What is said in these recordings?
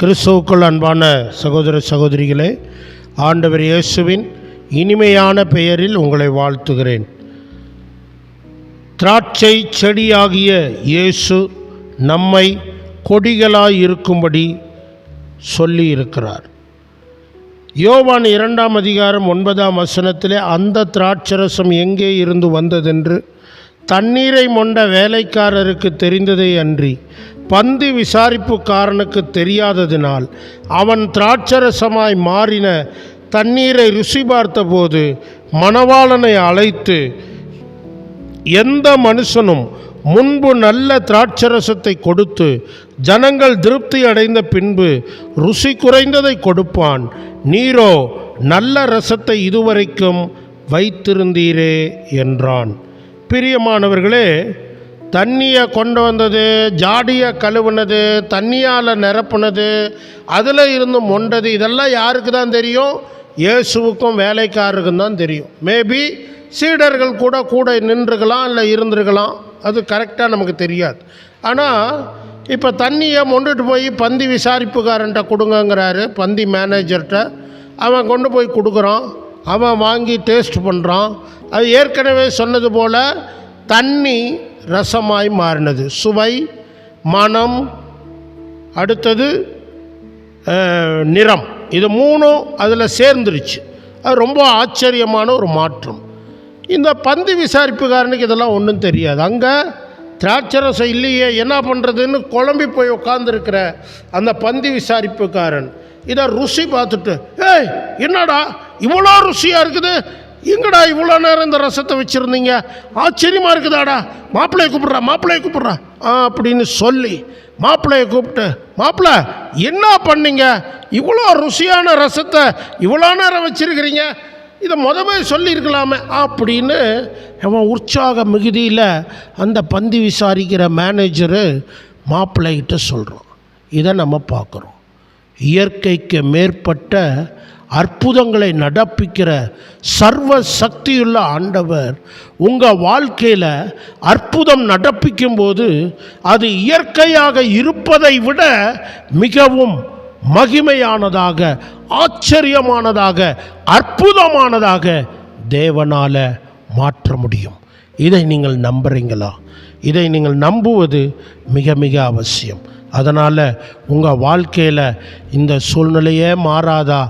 கிறிஸ்துவுக்குள் அன்பான சகோதர சகோதரிகளே ஆண்டவர் இயேசுவின் இனிமையான பெயரில் உங்களை வாழ்த்துகிறேன். திராட்சை செடியாகிய இயேசு நம்மை கொடிகளாய் இருக்கும்படி சொல்லியிருக்கிறார். யோவான் இரண்டாம் அதிகாரம் ஒன்பதாம் வசனத்திலே அந்த திராட்சரசம் எங்கே இருந்து வந்ததென்று தண்ணீரை மொண்ட வேலைக்காரருக்கு தெரிந்ததே அன்றி பந்தி விசாரிப்புக்காரனுக்கு தெரியாததினால் அவன் திராட்சரசமாய் மாறின தண்ணீரை ருசி பார்த்தபோது மணவாளனை அழைத்து எந்த மனுஷனும் முன்பு நல்ல திராட்சரசத்தை கொடுத்து ஜனங்கள் திருப்தி அடைந்த பின்பு ருசி குறைந்ததை கொடுப்பான். நீரோ நல்ல ரசத்தை இதுவரைக்கும் வைத்திருந்தீரே என்றான். பிரியமானவர்களே தண்ணியை கொண்டு வந்தது ஜாடியை கழுவுனது தண்ணியால் நிரப்புனது அதில் இருந்து மொண்டது இதெல்லாம் யாருக்கு தான் தெரியும்? இயேசுவுக்கும் வேலைக்காரருக்கும் தான் தெரியும். மேபி சீடர்கள் கூட கூட நின்றுக்கலாம் இல்லை இருந்திருக்கலாம். அது கரெக்டாக நமக்கு தெரியாது. ஆனால் இப்போ தண்ணியை மொண்டுட்டு போய் பந்தி விசாரிப்புக்காரன்ட்ட கொடுங்கங்கிறாரு பந்தி மேனேஜர்கிட்ட அவன் கொண்டு போய் கொடுக்குறான். அவன் வாங்கி டேஸ்ட் பண்ணுறான் அது ஏற்கனவே சொன்னது போல் தண்ணி ரசமாய் மாறினது. சுவை மனம் அடுத்தது நிறம். இது மூணும் அதில் சேர்ந்துருச்சு. அது ரொம்ப ஆச்சரியமான ஒரு மாற்றம். இந்த பந்து விசாரிப்புக்காரனுக்கு இதெல்லாம் ஒன்றும் தெரியாது. அங்கே திராட்சை ரசம் இல்லையே என்ன பண்ணுறதுன்னு குழம்பி போய் உட்காந்துருக்கிற அந்த பந்தி விசாரிப்புக்காரன். இதை ருசி பார்த்துட்டு ஏய் என்னடா இவ்வளோ ருசியாக இருக்குது? எங்கடா இவ்வளோ நேரம் இந்த ரசத்தை வச்சுருந்தீங்க? ஆச்சரியமாக இருக்குதாடா. மாப்பிள்ளையை கூப்பிட்றா மாப்பிள்ளையை கூப்பிட்றா. ஆ அப்படின்னு சொல்லி மாப்பிள்ளையை கூப்பிட்டு மாப்பிள்ளை என்ன பண்ணீங்க? இவ்வளோ ருசியான ரசத்தை இவ்வளோ நேரம் வச்சுருக்கிறீங்க. இதை முதவே சொல்லியிருக்கலாமே அப்படின்னு அவன் உற்சாக மிகுதியில் அந்த பந்தி விசாரிக்கிற மேனேஜரு மாப்பிள்ளைகிட்ட சொல்கிறோம் இதை நம்ம பார்க்குறோம். இயற்கைக்கு மேற்பட்ட அற்புதங்களை நடப்பிக்கிற சர்வ சக்தியுள்ள ஆண்டவர் உங்கள் வாழ்க்கையில் அற்புதம் நடப்பிக்கும்போது அது இயற்கையாக இருப்பதை விட மிகவும் மகிமையானதாக ஆச்சரியமானதாக அற்புதமானதாக தேவனால் மாற்ற முடியும். இதை நீங்கள் நம்புறீங்களா? இதை நீங்கள் நம்புவது மிக மிக அவசியம். அதனால் உங்கள் வாழ்க்கையில் இந்த சூழ்நிலையே மாறாதா?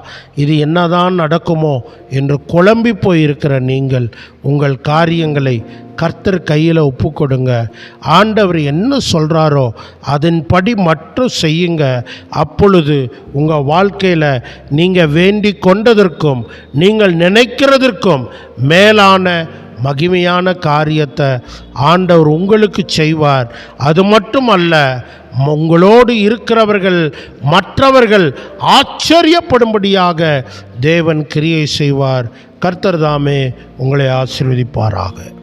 இது என்னதான் நடக்குமோ என்று குழம்பி போயிருக்கிற நீங்கள் உங்கள் காரியங்களை கர்த்தர் கையில் ஒப்பு கொடுங்க. ஆண்டவர் என்ன சொல்கிறாரோ அதன்படி மட்டும் செய்யுங்க. அப்பொழுது உங்கள் வாழ்க்கையில் நீங்கள் வேண்டி கொண்டதற்கும் நீங்கள் நினைக்கிறதற்கும் மேலான மகிமையான காரியத்தை ஆண்டவர் உங்களுக்கு செய்வார். அது மட்டுமல்ல உங்களோடு இருக்கிறவர்கள் மற்றவர்கள் ஆச்சரியப்படும்படியாக தேவன் கிரியை செய்வார். கர்த்தர் தாமே உங்களை ஆசீர்வதிப்பாராக.